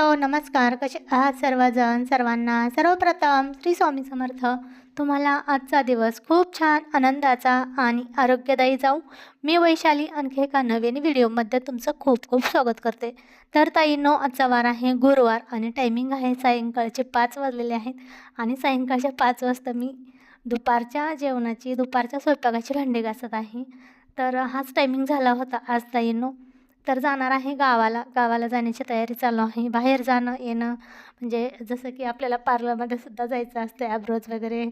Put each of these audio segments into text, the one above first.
नमस्कार. कसे आहात सर्वजण? सर्वांना सर्वप्रथम श्री स्वामी समर्थ. तुम्हाला आजचा दिवस खूप छान आनंदाचा आणि आरोग्यदायी जाऊ. मी वैशाली आणखी एका नवीन व्हिडिओमध्ये तुमचं खूप खूप स्वागत करते. तर ताईंनो आजचा वार आहे गुरुवार आणि टायमिंग आहे सायंकाळचे पाच वाजलेले आहेत आणि सायंकाळच्या पाच वाजता मी दुपारच्या जेवणाची दुपारच्या स्वयंपाकाची भांडी घासत आहे. तर हाच टायमिंग झाला होता आज ताईंनो. तर जाणार आहे गावाला गावाला जाण्याची तयारी चालू आहे. बाहेर जाणं येणं म्हणजे जसं की आपल्याला पार्लरमध्ये सुद्धा जायचं असतं ॲब्रोज वगैरे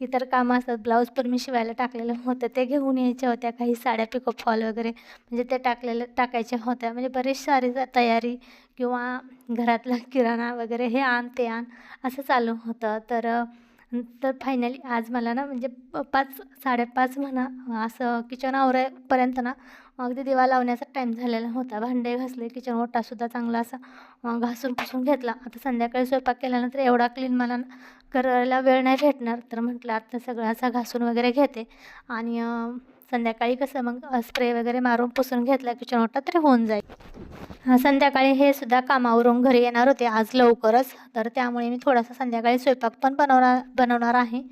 इतर कामं असतात. ब्लाऊज पण मी शिवायला टाकलेलं होतं. ते घेऊन यायच्या होत्या काही साड्या पिको फॉल वगैरे म्हणजे ते टाकलेलं टाकायच्या होत्या. म्हणजे बरेच सारी तयारी किंवा घरातला किराणा वगैरे हे आण ते आण असं चालू होतं. तर तर फायनली आज मला ना म्हणजे प पाच साडेपाच म्हणा असं किचन आवरेपर्यंत ना अगदी दिवा लावण्याचा टाईम झालेला होता. भांडे घासले किचन ओटासुद्धा चांगला असा घासून पुसून घेतला. आता संध्याकाळी स्वयंपाक केल्यानंतर एवढा क्लीन मला करायला वेळ नाही भेटणार. तर म्हटलं आता सगळं असा घासून वगैरे घेते. आणि संध्याकाळी कसं मग स्प्रे वगैरे मारून पुसून घेतला किचन ओटा तरी होऊन जाईल. संध्याकाळी हे सुद्धा कामावरून घरी येणार होते. आज लवकरच. तर त्यामुळे मी थोडासा संध्याकाळी स्वयंपाक पण बनवणार बनवणार आहे.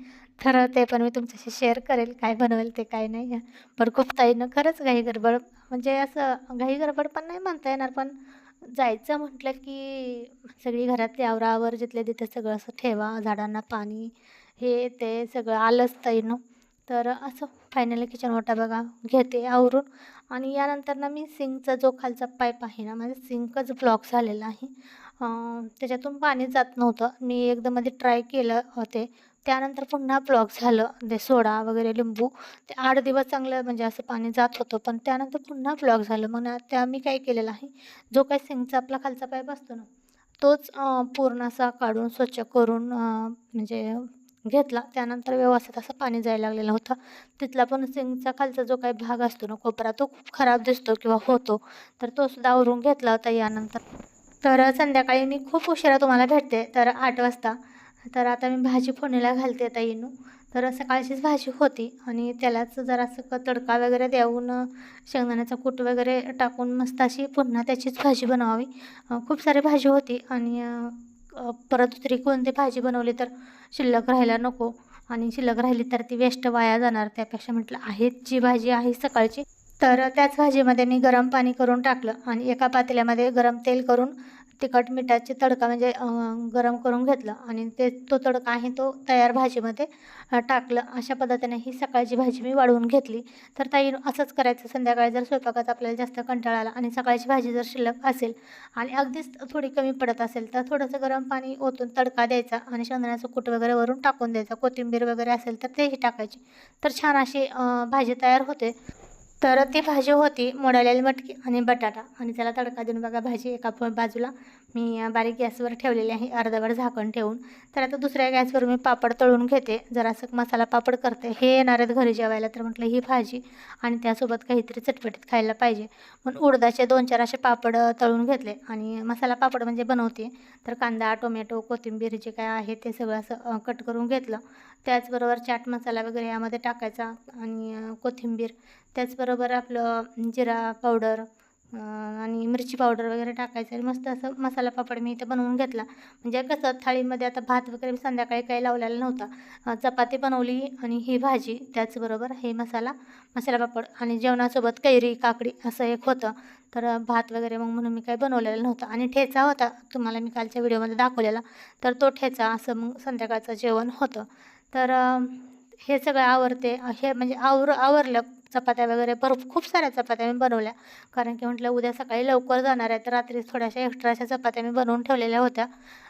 ठरवते पण मी तुमच्याशी शेअर करेल काय बनवेल ते काय नाही. पण खूप ताईनं खरंच घाई गडबड म्हणजे असं घाई गडबड पण नाही म्हणता येणार पण जायचं म्हटलं की सगळी घरातली आवरावर जिथले तिथे सगळं असं ठेवा झाडांना पाणी हे ते सगळं आलंच ताईनं. तर असं फायनली किचन ओटा बघा घेते आवरून. आणि यानंतर ना मी सिंकचा जो खालचा पाईप आहे ना माझं सिंकच ब्लॉक झालेला आहे. त्याच्यातून पाणी जात नव्हतं. मी एकदम मध्ये ट्राय केलं होते. त्यानंतर पुन्हा ब्लॉक झालं. ते सोडा वगैरे लिंबू. ते आठ दिवस चांगलं म्हणजे असं पाणी जात होतं. पण त्यानंतर पुन्हा ब्लॉक झालं. मग त्या मी काय केलेलं आहे जो काही सिंकचा आपला खालचा पाईप असतो ना तोच पूर्ण असा काढून स्वच्छ करून म्हणजे घेतला. त्यानंतर व्यवस्थित असं पाणी जायला लागलेलं होतं. तिथला पण सिंकचा खालचा जो काही भाग असतो ना कोपरा तो खूप खराब दिसतो किंवा होतो. तर तो सुद्धा आवरून घेतला होता यानंतर. तर संध्याकाळी मी खूप उशिरा तुम्हाला भेटते. तर आठ वाजता तर आता मी भाजी फोडणीला घालते आता येणू तर सकाळचीच भाजी होती आणि त्यालाच जरासं तडका वगैरे देऊन शेंगदाण्याचा कूट वगैरे टाकून मस्त अशी पुन्हा त्याचीच भाजी बनवावी. खूप सारी भाजी होती आणि परत दुसरी कोणती भाजी बनवली तर शिल्लक राहायला नको. आणि शिल्लक राहिली तर ती वेस्ट वाया जाणार. त्यापेक्षा म्हटलं आहेच जी भाजी आहे सकाळची. तर त्याच भाजीमध्ये मी गरम पाणी करून टाकलं आणि एका पातेल्यामध्ये गरम तेल करून तिखट मिठाचे तडका म्हणजे गरम करून घेतलं आणि ते तो तडका आहे तो तयार भाजीमध्ये टाकलं. अशा पद्धतीने ही सकाळची भाजी मी वाढवून घेतली. तर ताई असंच करायचं. संध्याकाळी जर स्वयंपाकाचा आपल्याला जास्त कंटाळा आला आणि सकाळची भाजी जर शिल्लक असेल आणि अगदीच थोडी कमी पडत असेल तर थोडंसं गरम पाणी ओतून तडका द्यायचा आणि शेंगदाण्याचं कूट वगैरे वरून टाकून द्यायचा. कोथिंबीर वगैरे असेल तर तेही टाकायची. तर छान अशी भाजी तयार होते. तर ती भाजी होती मोडालेली मटकी आणि बटाटा. आणि त्याला तडका देऊन बघा भाजी एका बाजूला मी बारीक गॅसवर ठेवलेली आहे अर्धवर झाकण ठेवून. तर आता दुसऱ्या गॅसवर मी पापड तळून घेते. जरासं मसाला पापड करते. हे येणार आहेत घरी जेवायला तर म्हटलं ही भाजी आणि त्यासोबत काहीतरी चटपटीत खायला पाहिजे. पण उडदाचे दोन चार असे पापड तळून घेतले आणि मसाला पापड म्हणजे बनवते. तर कांदा टोमॅटो कोथिंबीर जे काय आहे ते सगळं असं कट करून घेतलं. त्याचबरोबर चाट मसाला वगैरे यामध्ये टाकायचा आणि कोथिंबीर. त्याचबरोबर आपलं जिरा पावडर आणि मिरची पावडर वगैरे टाकायचं आणि मस्त असं मसाला पापड मी इथं बनवून घेतला. म्हणजे कसं थाळीमध्ये आता भात वगैरे मी संध्याकाळी काही लावलेला नव्हता. चपाती बनवली आणि ही भाजी त्याचबरोबर हे मसाला मसाला पापड आणि जेवणासोबत कैरी काकडी असं एक होतं. तर भात वगैरे मग म्हणून मी काही बनवलेलं नव्हतं. आणि ठेचा होता तुम्हाला मी कालच्या व्हिडिओमध्ये दाखवलेला. तर तो ठेचा असं मग संध्याकाळचं जेवण होतं. तर हे सगळं आवरते हे म्हणजे आवर आवरलं चपात्या वगैरे भरपूर खूप साऱ्या चपात्या मी बनवल्या. कारण की म्हटलं उद्या सकाळी लवकर जाणार आहे तर रात्री थोड्याशा एक्स्ट्राशा चपात्या मी बनवून ठेवलेल्या होत्या.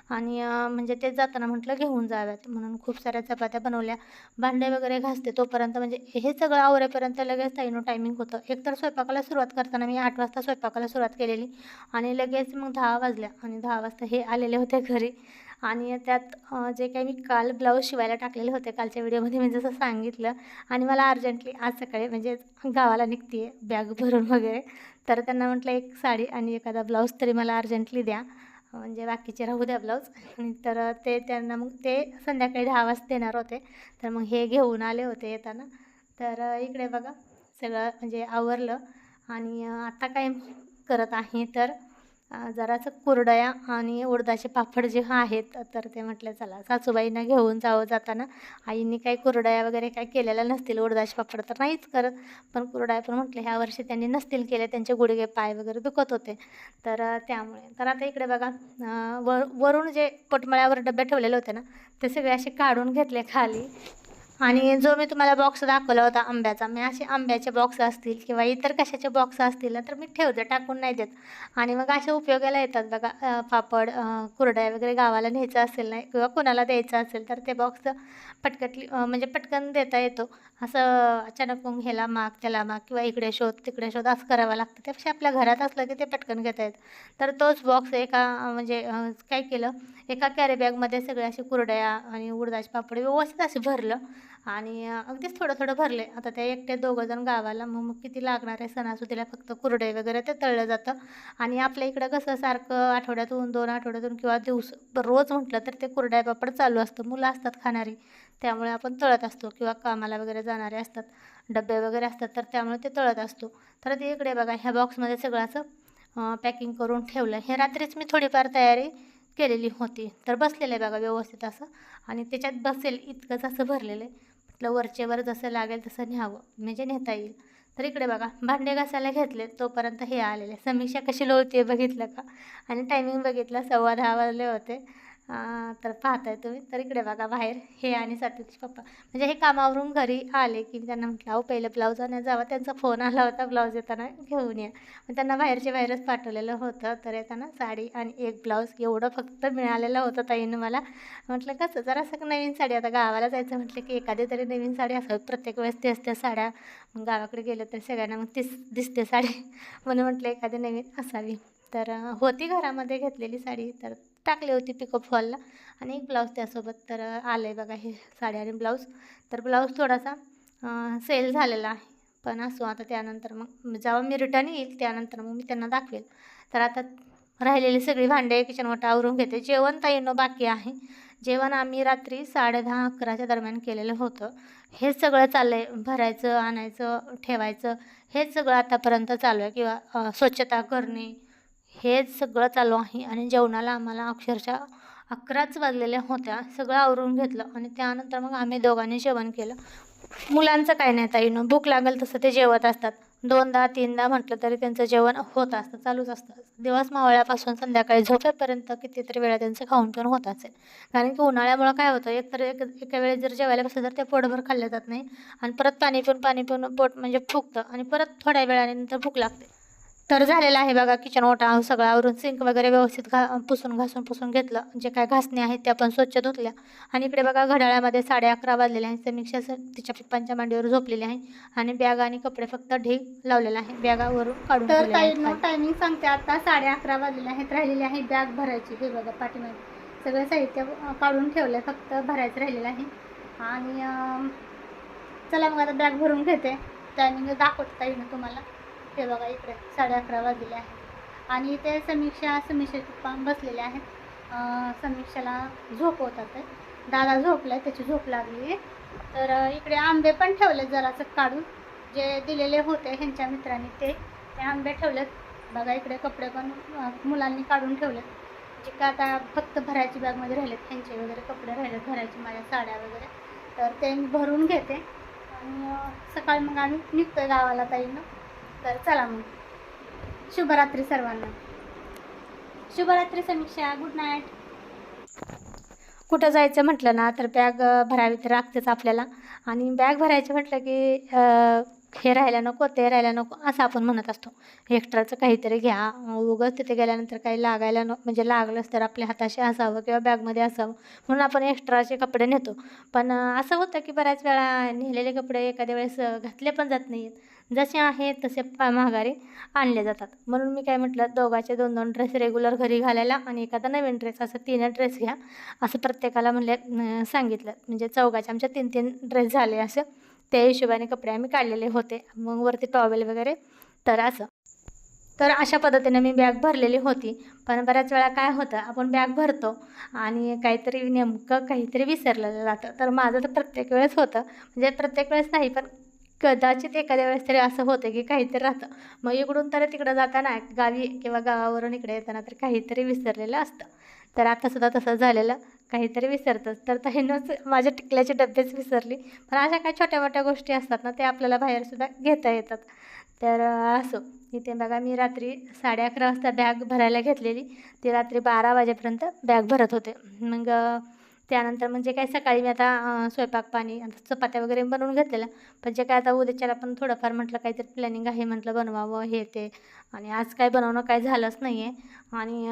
आणि म्हणजे ते जाताना म्हटलं घेऊन जाव्यात म्हणून खूप साऱ्या चपात्या बनवल्या. भांडे वगैरे घासते तोपर्यंत म्हणजे हे सगळं आवरेपर्यंत लगेच ताईनो टायमिंग होतं. एकतर स्वयंपाकाला सुरुवात करताना मी आठ वाजता स्वयंपाकाला सुरुवात केलेली आणि लगेच मग दहा वाजल्या आणि दहा वाजता हे आलेले होते घरी. आणि त्यात जे काही मी काल ब्लाऊज शिवायला टाकलेले होते कालच्या व्हिडिओमध्ये मी जसं सांगितलं आणि मला अर्जंटली आज सकाळी म्हणजे गावाला निघते आहे बॅग भरून वगैरे तर त्यांना म्हटलं एक साडी आणि एखादा ब्लाऊज तरी मला अर्जंटली द्या. म्हणजे बाकीचे राहू द्या ब्लाऊज. तर ते त्यांना मग ते संध्याकाळी दहा वाजता देणार होते. तर मग हे घेऊन आले होते येताना. तर इकडे बघा सगळं म्हणजे आवरलं. आणि आता काय करत आहे तर जरासं कुरडया आणि उडदाचे पापड जे आहेत तर ते म्हटलं चला सासूबाईंना घेऊन जावं जाताना. आईंनी काही कुरडया वगैरे काय केलेल्या नसतील उडदाचे पापड तर नाहीच करत. पण कुरडया पण म्हटलं ह्या वर्षी त्यांनी नसतील केले त्यांचे गुडघे पाय वगैरे दुखत होते. तर त्यामुळे. तर आता इकडे बघा वर वरून जे पटमळ्यावर डबे ठेवलेले होते ना ते सगळे असे काढून घेतले खाली. आणि जो मी तुम्हाला बॉक्स दाखवला होता आंब्याचा मी असे आंब्याचे बॉक्स असतील किंवा इतर कशाचे बॉक्स असतील ना तर मी ठेवते टाकून नाही देत. आणि मग अशा उपयोगाला येतात बघा पापड कुरड्या वगैरे गावाला न्यायचं असेल नाही किंवा कोणाला द्यायचं असेल तर ते बॉक्स पटकटली म्हणजे पटकन देता येतो. असं अचानक मग ह्याला माग त्याला माग किंवा इकडे शोध तिकडे शोध असं करावं लागतं. त्यापेक्षा आपल्या घरात असलं की ते पटकन घेता येतं. तर तोच बॉक्स एका म्हणजे काय केलं एका कॅरीबॅगमध्ये सगळे असे कुरड्या आणि उडदाचे पापड व्यवस्थित असे भरलं. आणि अगदीच थोडं थोडं भरले. आता त्या एकटे दोघं जण गावाला मग मग किती लागणार आहे सणासुदीला? फक्त कुरडे वगैरे ते तळलं जातं. आणि आपल्या इकडं कसं सारखं आठवड्यातून दोन आठवड्यातून किंवा दिवस रोज म्हटलं तर ते कुरड्या पापड चालू असतं. मुलं असतात खाणारी. त्यामुळे आपण तळत असतो किंवा कामाला वगैरे जाणारे असतात. डबे वगैरे असतात तर त्यामुळे ते तळत असतो. तर ते इकडे बघा ह्या बॉक्समध्ये सगळ्याचं असं पॅकिंग करून ठेवलं. हे रात्रीच मी थोडीफार तयारी केलेली होती. तर बसलेलं आहे बघा व्यवस्थित असं. आणि त्याच्यात बसेल इतकंच असं भरलेलं आहे. आपलं वरचेवर जसं लागेल तसं न्यावं. म्हणजे नेता येईल. तर इकडे बघा भांडे घासायला घेतले तोपर्यंत हे आलेले. समीक्षा कशी लोळते बघितलं का? आणि टायमिंग बघितला सव्वा दहा वाजले होते. तर पाहताय तुम्ही. तर इकडे बघा बाहेर हे आणि सात्विकचे पप्पा. म्हणजे हे कामावरून घरी आले की त्यांना म्हटलं अहो पहिलं ब्लाऊज आणायला जावा. त्यांचा फोन आला होता ब्लाऊज येताना घेऊन या. मग त्यांना बाहेरच्या बाहेरच पाठवलेलं होतं तर येताना साडी आणि एक ब्लाऊज एवढं फक्त मिळालेलं होतं ताईनं मला. म्हटलं कसं? जरासं नवीन साडी? आता गावाला जायचं म्हटलं की एखादी तरी नवीन साडी असावी प्रत्येक वेळेस तेच त्या साड्या मग गावाकडे गेलं तर सगळ्यांना मग तीच दिसते साडी. म्हणून म्हटलं एखादी नवीन असावी. तर होती घरामध्ये घेतलेली साडी तर टाकली होती पिकअप फॉलला आणि एक ब्लाऊज त्यासोबत तर आलं आहे बघा हे साडी आणि ब्लाऊज तर ब्लाऊज थोडासा सेल झालेला आहे. पण असो आता त्यानंतर मग जेव्हा मी रिटर्न येईल त्यानंतर मग मी त्यांना दाखवेल. तर आता राहिलेली सगळी भांडे किचन वाटा आवरून घेते. जेवण ताईनं बाकी आहे. जेवण आम्ही रात्री साडे दहा अकराच्या दरम्यान केलेलं होतं. हे सगळं चाललं आहे भरायचं आणायचं ठेवायचं हेच सगळं आतापर्यंत चालू आहे. किंवा स्वच्छता करणे हेच सगळं चालू आहे. आणि जेवणाला आम्हाला अक्षरशः अकराच वाजलेल्या होत्या. सगळं आवरून घेतलं आणि त्यानंतर मग आम्ही दोघांनी जेवण केलं. मुलांचं काय नाही ताईनं भूक लागेल तसं ते जेवत असतात. दोनदा तीनदा म्हटलं तरी त्यांचं जेवण होत असतं चालूच असतं. दिवस मावळ्यापासून संध्याकाळी झोपेपर्यंत कितीतरी वेळा त्यांचं खाऊन पिऊन होत असेल कारण की उन्हाळ्यामुळं काय होतं एकतर एक एका वेळेस जर जेवायला बसलं तर ते पोटभर खाल्लं जात नाही. आणि परत पाणी पिऊन पाणी पिऊन पोट म्हणजे फुगतं आणि परत थोड्या वेळाने नंतर भूक लागते. तर झालेलं आहे बघा किचन ओटा सगळं आवरून सिंक वगैरे व्यवस्थित घा पुसून घासून पुसून घेतलं. जे काय घासणे आहेत त्या पण स्वच्छ धुतल्या. आणि इकडे बघा घड्याळामध्ये साडे अकरा वाजलेले आहेत. समीक्षा सर तिच्या पप्पांच्या मांडीवर झोपलेली आहे. आणि बॅग आणि कपडे फक्त ढीग लावलेला आहे. बॅगावरून काढून तर. टायमिंग सांगते. आता साडे अकरा वाजलेले आहेत. राहिलेली आहे बॅग भरायची. हे बघा पाठीमागे. सगळं साहित्य काढून ठेवलं आहे फक्त भरायचं राहिलेलं आहे. आणि चला मग आता बॅग भरून घेते. टायमिंग दाखवते ताईनं तुम्हाला. हे बघा इकडे साडे अकरा वाजलेले आहेत. आणि ते समीक्षा समीक्षेचे पप्पा बसलेले आहेत. समीक्षाला झोप होतात. ते दादा झोपला त्याची झोप लागली. आहे तर इकडे आंबे पण ठेवले जरासं काढून. जे दिलेले होते ह्यांच्या मित्रांनी ते ते आंबे ठेवलेत. बघा इकडे कपडे पण मुलांनी काढून ठेवलेत. जे का आता फक्त भरायची बॅगमध्ये राहिलेत त्यांचे वगैरे कपडे राहिलेत भरायचे माझ्या साड्या वगैरे. तर ते मी भरून घेते. आणि सकाळी मग आम्ही निघतो गावाला ताईनं. तर चला मग. शुभरात्री सर्वांना. शुभरात्री समीक्षा गुड नाईट कुठं जायचं म्हटलं ना तर बॅग भरावी तर लागतेच आपल्याला. आणि बॅग भरायचं म्हटलं की हे राहायला नको ते राहायला नको असं आपण म्हणत असतो. एक्स्ट्राचं काहीतरी घ्या. उगंच तिथे गेल्यानंतर काही लागायला नको म्हणजे लागलंच तर आपल्या हाताशी असावं किंवा बॅगमध्ये असावं. म्हणून आपण एक्स्ट्राचे कपडे नेतो. पण असं होतं की बऱ्याच वेळा नेलेले कपडे एखाद्या वेळेस घातले पण जात नाहीत. जसे आहेत तसे पा माघारी आणले जातात. म्हणून मी काय म्हटलं दोघाचे दोन दोन ड्रेस रेग्युलर घरी घालायला आणि एखादा नवीन ड्रेस असं तीन ड्रेस घ्या असं प्रत्येकाला म्हणले सांगितलं. म्हणजे चौघाचे आमच्या तीन तीन ड्रेस झाले असं. त्या हिशोबाने कपडे आम्ही काढलेले होते. मग वरती टॉवेल वगैरे तर असं. तर अशा पद्धतीने मी बॅग भरलेली होती. पण बऱ्याच वेळा काय होतं आपण बॅग भरतो आणि काहीतरी नेमकं काहीतरी विसरलेलं जातं. तर माझं तर प्रत्येक वेळेस होतं. म्हणजे प्रत्येक वेळेस नाही पण कदाचित एखाद्या वेळेस तरी असं होतं की काहीतरी राहतं. मग इकडून तर तिकडं जाताना गावी किंवा गावावरून इकडे येताना तर काहीतरी विसरलेलं असतं. तर आता सुद्धा तसं झालेलं. काहीतरी विसरतंच. तर तहीनंच माझ्या टिकल्याचे डब्बेच विसरली. पण अशा काही छोट्या मोठ्या गोष्टी असतात ना ते आपल्याला बाहेरसुद्धा घेता येतात. तर असो. इथे बघा मी रात्री साडे अकरा वाजता बॅग भरायला घेतलेली. ती रात्री बारा वाजेपर्यंत बॅग भरत होते. मग त्यानंतर म्हणजे काय सकाळी मी आता स्वयंपाक पाणी आता चपात्या वगैरे बनवून घेतलेल्या. पण जे काय आता उद्याच्याला पण थोडंफार म्हटलं काहीतरी प्लॅनिंग आहे म्हटलं बनवावं हे ते. आणि आज काय बनवणं काय झालंच नाही आहे आणि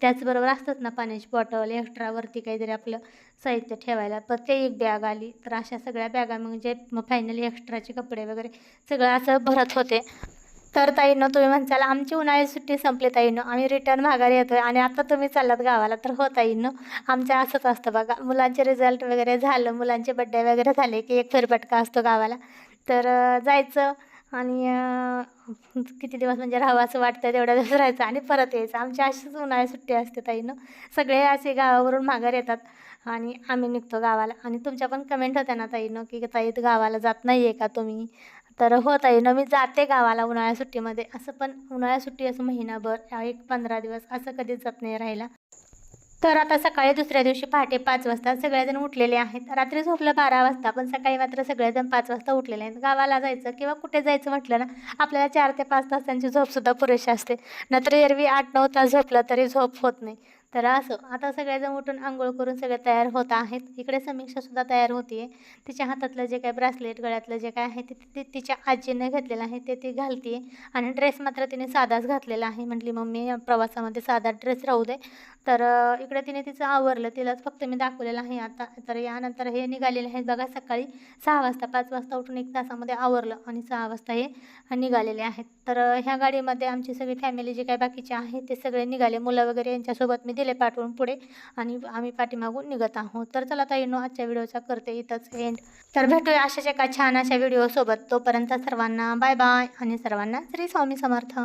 त्याचबरोबर असतात ना पाण्याची बॉटल एक्स्ट्रावरती काहीतरी आपलं साहित्य ठेवायला. तर ते एक बॅग आली. तर अशा सगळ्या बॅगा म्हणजे मग फायनली एक्स्ट्राचे कपडे वगैरे सगळं असं भरत होते. तर ताईनं तुम्ही म्हणसाल आमची उन्हाळी सुट्टी संपली ताईनं आम्ही रिटर्न माघारी येतोय. आणि आता तुम्ही चाललात गावाला तर हो ताईनं आमचं असंच असतं बघा मुलांचे रिझल्ट वगैरे झालं मुलांचे बड्डे वगैरे झाले की एक फेरपटका असतो गावाला. तर जायचं आणि किती दिवस म्हणजे राहावं असं वाटतं तेवढ्या दिवस राहायचं आणि परत यायचं. आमची अशीच उन्हाळी सुट्टी असते ताईनं. सगळे असे गावावरून माघार येतात. आणि आम्ही निघतो गावाला. आणि तुमच्या पण कमेंट होत्या ना ताईनं की ताई गावाला जात नाही आहे का तुम्ही? तर हो ताईनं मी जाते गावाला उन्हाळ्या सुट्टीमध्ये. असं पण उन्हाळ्या सुट्टी असं महिनाभर एक पंधरा दिवस असं कधीच जात नाही राहिला तर आता सकाळी दुसऱ्या दिवशी पहाटे पाच वाजता सगळेजण उठलेले आहेत. रात्री झोपलं बारा वाजता पण सकाळी मात्र सगळेजण पाच वाजता उठलेले आहेत. गावाला जायचं किंवा कुठे जायचं म्हटलं ना आपल्याला चार ते पाच तासांची झोपसुद्धा पुरेशी असते. नंतर एरवी आठ नऊ तास झोपलं तरी झोप होत नाही. तर असं आता सगळेजण उठून आंघोळ करून सगळे तयार होत आहेत. इकडे समीक्षासुद्धा तयार होती आहे तिच्या हातातलं जे काय ब्रासलेट गळ्यातलं जे काय आहे ते तिच्या आजीने घेतलेलं आहे ते ती घालते आणि ड्रेस मात्र तिने साधाच घातलेला आहे. म्हटली मम्मी प्रवासामध्ये साधा ड्रेस राहू दे. तर इकडे तिने तिचं आवरलं. तिलाच फक्त मी दाखवलेलं आहे. आता तर यानंतर हे निघालेले आहेत बघा सकाळी सहा वाजता पाच वाजता उठून एक तासामध्ये आवरलं आणि सहा वाजता हे निघालेले आहेत. तर ह्या गाडीमध्ये आमची सगळी फॅमिली जे काही बाकीचे आहे ते सगळे निघाले. मुलं वगैरे यांच्यासोबत मी दिले पाठवून पुढे आणि आम्ही पाठीमागून निघत आहोत. तर चला ताईनो आजच्या व्हिडिओचा करते इथंच एंड तर भेटूया अशाच एका छान अशा व्हिडिओसोबत. तोपर्यंत सर्वांना बाय बाय आणि सर्वांना श्री स्वामी समर्थ.